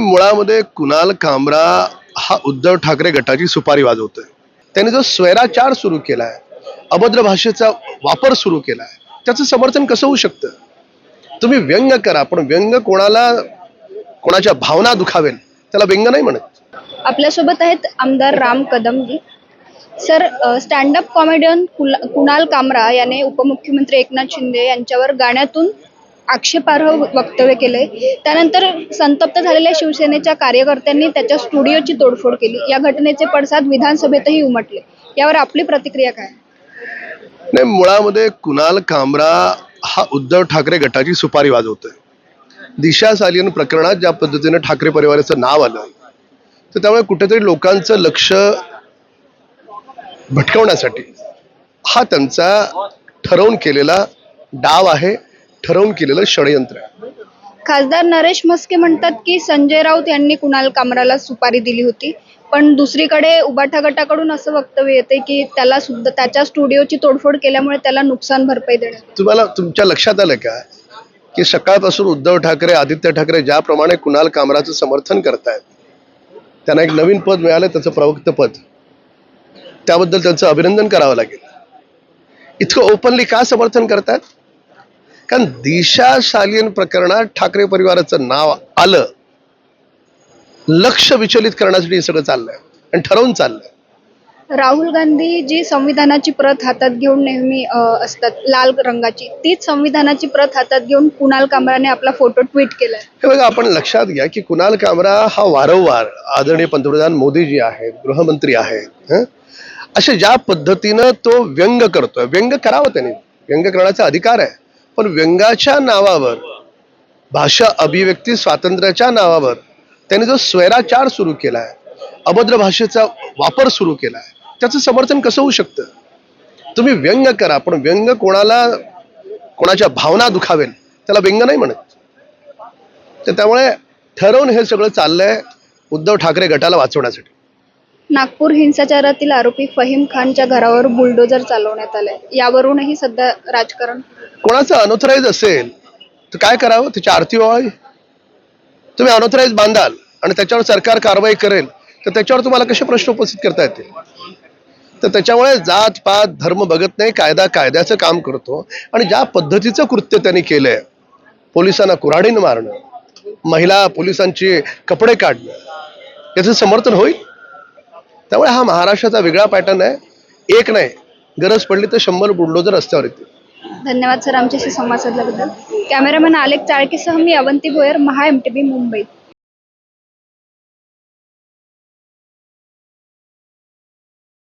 मुळामध्ये कुणाल कामरा हा उद्धव ठाकरे गटाची सुपारी वाजवतोय. त्याने जो स्वैराचार सुरू केलाय अभद्र भाषेचा वापर सुरू केलाय त्याचं समर्थन कसं होऊ शकतं? तुम्ही व्यंग करा पण व्यंग कोणाला कोणाच्या भावना दुखावेल त्याला व्यंग नाही म्हणत. आपल्यासोबत आहेत आमदार Ram Kadamji. Sir stand up comedian Kunal Kamra याने उपमुख्यमंत्री एकनाथ शिंदे यांच्यावर गाण्यातून आक्षेपार्ह वक्तव्य केलंय. त्यानंतर संतप्त झालेल्या शिवसेनेच्या कार्यकर्त्यांनी त्याच्या स्टुडिओची तोडफोड केली. या घटनेचे पडसाद विधानसभेतही उमटले. यावर आपली प्रतिक्रिया काय? नाही मुळामध्ये कुणाल कामरा हा उद्धव ठाकरे गटाची सुपारी वाजवतोय. दिशा सालियन प्रकरणात ज्या पद्धतीने ठाकरे परिवाराचं नाव आलं तर त्यामुळे कुठेतरी लोकांचं लक्ष भटकवण्यासाठी हा त्यांचा ठरवून केलेला डाव आहे. ठरवून केलेलं षडयंत्र आहे. खासदार नरेश म्हस्के म्हणतात की संजय राऊत यांनी कुणाल कामराला सुपारी दिली होती. पण दुसरीकडे उबाठा गटाकडून असं वक्तव्य येते की त्याला सुद्धा त्याच्या स्टुडिओची तोडफोड केल्यामुळे त्याला नुकसान भरपाई देण्यात आली. तुम्हाला तुमच्या लक्षात आलं का की सकाळपासून उद्धव ठाकरे आदित्य ठाकरे ज्याप्रमाणे कुणाल कामराचं समर्थन करतायत त्यांना एक नवीन पद मिळालं त्याचं प्रवक्त पद. त्याबद्दल त्यांचं अभिनंदन करावं लागेल. इतकं ओपनली का समर्थन करतात कारण दिशा शालीन प्रकरणात ठाकरे परिवाराचं नाव आलं लक्ष विचलित करण्यासाठी हे सगळं चाललंय आणि ठरवून चाललंय. राहुल गांधी जी संविधानाची प्रत हातात घेऊन नेहमी अ, असतात लाल रंगाची तीच संविधानाची प्रत हातात घेऊन कुणाल कामराने आपला फोटो ट्विट केलाय. हे बघा आपण लक्षात घ्या की कुणाल कामरा हा वारंवार आदरणीय पंतप्रधान मोदीजी आहेत गृहमंत्री आहेत हं? असे ज्या पद्धतीनं तो व्यंग करतोय व्यंग करावं त्याने व्यंग करण्याचा अधिकार आहे. पण व्यंगाच्या नावावर भाषा अभिव्यक्ती स्वातंत्र्याच्या नावावर त्याने जो स्वैराचार सुरू केला आहे अभद्र भाषेचा वापर सुरू केला आहे त्याचं समर्थन कसं होऊ शकतं? तुम्ही व्यंग करा पण व्यंग कोणाला कोणाच्या भावना दुखावेल त्याला व्यंग नाही म्हणत. तर त्यामुळे ठरवून हे सगळं चाललंय उद्धव ठाकरे गटाला वाचवण्यासाठी. नागपूर हिंसाचारातील आरोपी फहीम खानच्या घरावर बुलडोजर चालवण्यात आलंय. यावरूनही सध्या राजकारण कोणाचं अनोथराईज असेल तर काय करावं? त्याची आरती व्हावी. तुम्ही अनोथराईज बांधाल आणि त्याच्यावर सरकार कारवाई करेल तर त्याच्यावर तुम्हाला कसे प्रश्न उपस्थित करता येतील? तर त्याच्यामुळे जात पात धर्म बघत नाही कायदा कायद्याचं काम करतो आणि ज्या पद्धतीचं कृत्य त्यांनी केलंय पोलिसांना कुऱ्हाडीनं मारणं महिला पोलिसांची कपडे काढणं याचं समर्थन होईल? त्यामुळे हा महाराष्ट्राचा वेगळा पॅटर्न आहे. एक नाही गरज पडली तर शंभर बुलडोजर रस्त्यावर येतील. धन्यवाद सर आमच्याशी संवाद साधल्याबद्दल. कॅमेरामॅन आलेख चाळकेसह मी Avanti Bhoyar Maha M T B Mumbai.